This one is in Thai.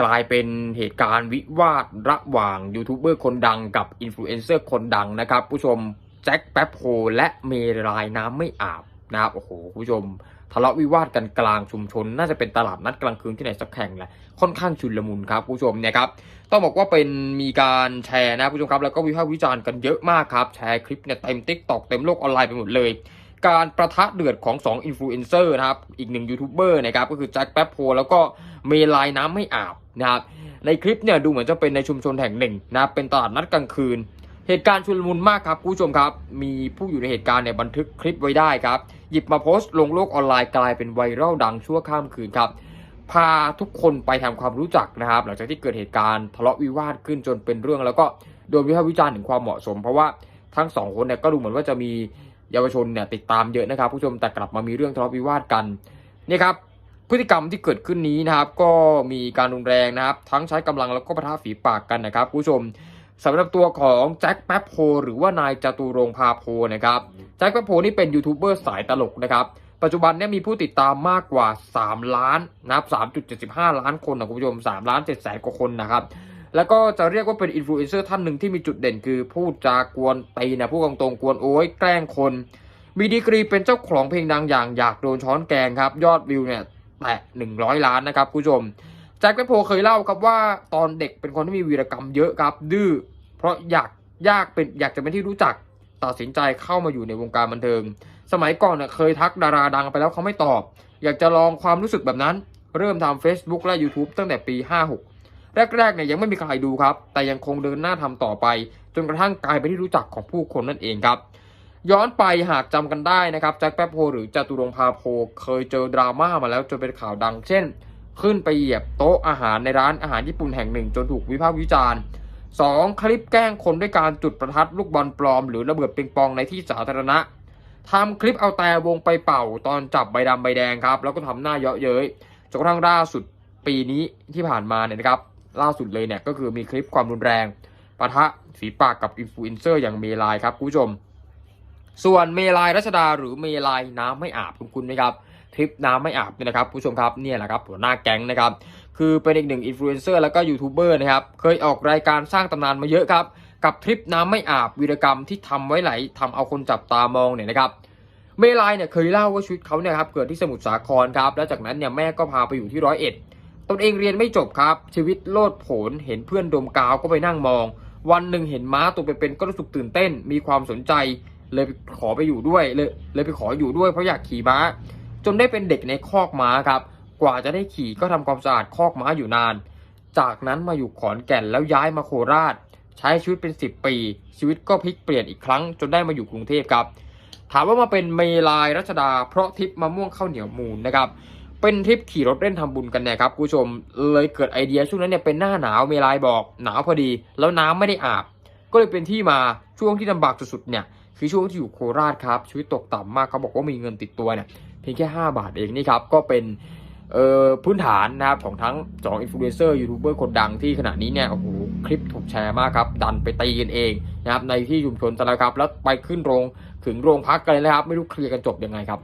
กลายเป็นเหตุการณ์วิวาทระหว่างยูทูบเบอร์คนดังกับอินฟลูเอนเซอร์คนดังนะครับ ผู้ชมแจ็คแป๊บโฮและเมรายน้ำไม่อาบนะครับโอ้โหผู้ชมทะเลาะวิวาทกันกลางชุมชน น่าจะเป็นตลาดนัดกลางคืนที่ไหนสักแห่งแหละค่อนข้างชุนลมุนครับผู้ชมเนี่ยครับต้องบอกว่าเป็นมีการแชร์นะผู้ชมครับแล้วก็วิพากษ์วิจารณ์กันเยอะมากครับแชร์คลิปเนี่ยเต็มทิกตอกเต็มโลกออนไลน์ไปหมดเลย การประทะเดือดของ 2 อินฟลูเอนเซอร์นะครับ อีกหนึ่งยูทูบเบอร์นะครับ ก็คือแจ็คแป๊บโพแล้วก็เมลายน้ำไม่อาบนะครับในคลิปเนี่ยดูเหมือนจะเป็นในชุมชนแห่งหนึ่งนะครับเป็นตลาดนัดกลางคืน เหตุการณ์ชุลมุนมากครับคุณผู้ชมครับ มีผู้อยู่ในเหตุการณ์เนี่ยบันทึกคลิปไว้ได้ครับ หยิบมาโพสต์ลงโลกออนไลน์กลายเป็นไวรัลดังชั่วข้ามคืนครับพาทุกคนไปทำความรู้จักนะครับ หลังจากที่เกิดเหตุการณ์ทะเลาะวิวาทขึ้นจนเป็นเรื่องแล้วก็โดนวิพากษ์วิจารณ์ถึงความเหมาะสม เพราะว่าทั้งสองคนเนี่ยก็ดูเหมือนว่าจะมี เยาวชนเนี่ยติดตามเยอะนะครับ ผู้ชมแต่กลับมามีเรื่องทะเลาะวิวาทกันนี่ครับพฤติกรรมที่เกิดขึ้นนี้นะครับ ก็มีการรุนแรงนะครับ ทั้งใช้กำลังแล้วก็ปะทะฝีปากกันนะครับ ผู้ชมสำหรับตัวของแจ็คแป๊บโพหรือว่านายจตุรงพาโพนะครับแจ็คแป๊บโพนี่เป็นยูทูบเบอร์สายตลกนะครับปัจจุบันเนี่ยมีผู้ติดตามมากกว่า 3 ล้านนะครับ3.75 ล้านคนนะคุณผู้ชม3ล้าน7แสนกว่าคนนะครับ แล้วก็จะเรียกว่าเป็นอินฟลูเอนเซอร์ท่านหนึ่งที่มีจุดเด่นคือพูดจากวนตีนะพูดตรงๆกวนโอ้ยแกล้งคน มีดีกรีเป็นเจ้าของเพลงดังอย่างอยากโดนช้อนแกงครับ ยอดวิวเนี่ยแตะ100 ล้านนะครับคุณผู้ชมแจ็คแป๊บโพเคยเล่าครับว่าตอนเด็กเป็นคนที่มีวีรกรรมเยอะครับ ดื้อเพราะอยากยากเป็นอยากจะเป็นที่รู้จักตัดสินใจเข้ามาอยู่ในวงการบันเทิง สมัยก่อนเน่ยเคยทักดาราดังไปแล้วเขาไม่ตอบ อยากจะลองความรู้สึกแบบนั้น เริ่มทำ Facebook และ YouTube ตั้งแต่ปี 56 แรกๆเนี่ยยังไม่มีใครดูครับ แต่ยังคงเดินหน้าทำต่อไป จนกระทั่งกลายเป็นที่รู้จักของผู้คนนั่นเองครับ ย้อนไปหากจำกันได้นะครับแจ็คแป๊บโพหรือจตุรงพาโพเคยเจอดราม่ามาแล้วจนเป็นข่าวดัง เช่น ขึ้นไปเหยียบโต๊ะอาหารในร้านอาหารญี่ปุ่นแห่งหนึ่ง จนถูกวิพากษ์วิจารณ์ 2. คลิปแกล้งคนด้วยการจุดประทัดลูกบอลปลอม หรือระเบิดปิงปองในที่สาธารณะทำคลิปเอาแต่วงไปเป่าตอนจับใบดำใบแดงครับ แล้วก็ทำหน้าเยาะเย้ยจนกระทั่งล่าสุดปีนี้ที่ผ่านมาเนี่ยนะครับ ล่าสุดเลยเนี่ยก็คือมีคลิปความรุนแรงปะทะฝีปากกับอินฟลูเอนเซอร์อย่างเมลายครับคุณผู้ชม ส่วนเมลายรัชดาหรือเมลายน้ำไม่อาบคุณคุณไหมครับทริปน้ำไม่อาบเนี่ยนะครับผู้ชมครับเนี่ยแหละครับหัวหน้าแก๊งนะครับคือเป็นอีกหนึ่งอินฟลูเอนเซอร์แล้วก็ยูทูบเบอร์นะครับเคยออกรายการสร้างตำนานมาเยอะครับกับทริปน้ำไม่อาบวีรกรรมที่ทำไว้ไหลทำเอาคนจับตามองเนี่ยนะครับเมลายเนี่ยเคยเล่าว่าชีวิตเขาเนี่ยครับเกิดที่สมุทรสาครครับแล้วจากนั้นเนี่ยแม่ก็พาไปอยู่ที่ร้อยเอ็ด ตนเองเรียนไม่จบครับ ชีวิตโลดโผนเห็นเพื่อนดมกาวก็ไปนั่งมอง วันหนึ่งเห็นม้าตัวเป็นๆก็รู้สึกตื่นเต้น มีความสนใจ เลยไปขอไปอยู่ด้วยเลยเลยไปขออยู่ด้วยเพราะอยากขี่ม้า จนได้เป็นเด็กในคอกม้าครับ กว่าจะได้ขี่ก็ทำความสะอาดคอกม้าอยู่นาน จากนั้นมาอยู่ขอนแก่นแล้วย้ายมาโคราช ใช้ชีวิตเป็น 10 ปี ชีวิตก็พลิกเปลี่ยนอีกครั้ง จนได้มาอยู่กรุงเทพครับ ถามว่ามาเป็นเมลายรัชดา เพราะทริปมะม่วงข้าวเหนียวมูลนะครับ เป็นทริปขี่รถเล่นทำบุญกันนี่ยครับคุณผู้ชมเลยเกิดไอเดียช่วงนั้นเนี่ยเป็นหน้าหนาวเมลายบอกหนาวพอดี แล้วน้ำไม่ได้อาบ ก็เลยเป็นที่มาช่วงที่ลำบากสุดๆเนี่ยคือช่วงที่อยู่โคราชครับชีวิตตกต่ำมากเขาบอกว่ามีเงินติดตัวเนี่ยเพียงแค่ 5 บาทเองนี่ครับก็เป็นพื้นฐานนะครับของทั้ง2อินฟลูเอนเซอร์ยูทูบเบอร์คนดังที่ขณะนี้เนี่ยโอ้โหคลิปถูกแชร์มากครับ ดันไปตีกันเองนะครับในที่ชุมชนแต่ละครับ แล้วไปขึ้นโรงถึงโรงพักกันเลยนะครับ ไม่รู้เคลียร์กันจบยังไงครับ